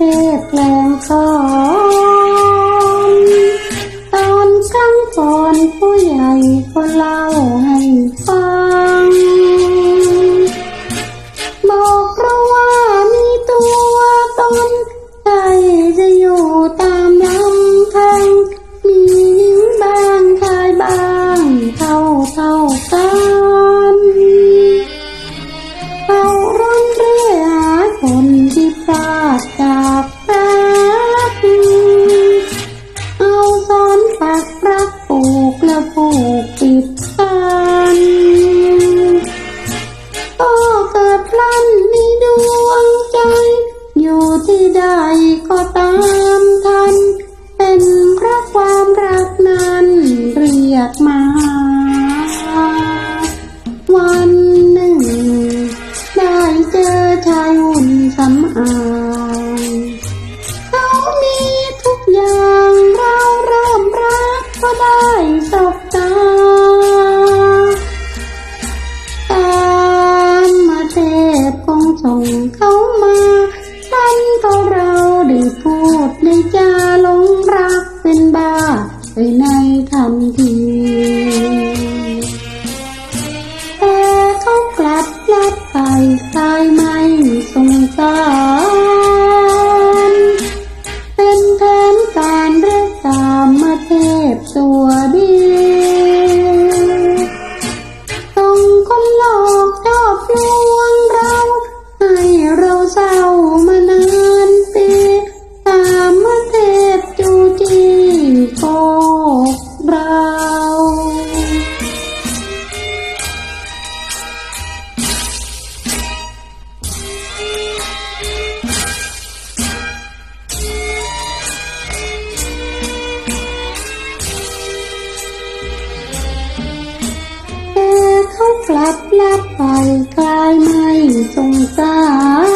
เทศแกล้งสอนตอนครั้งก่อนผู้ใหญ่ก็เล่าให้ฟัง บอกเราว่ามีตัวตนใจจะอยู่ตามลำพังมีหญิงบางชายบางเท่าเท่ากัน ส่งเขามาท่านก็เราได้พูดได้จาหลงรักเป็นบ้าไปในทันทีแต่เขากลับลัดไปตายไม่สงสารเป็นแผนการเรียกตามมาเทพตัวดีต้องคนหลอ ลับไปกายไม่สงสาร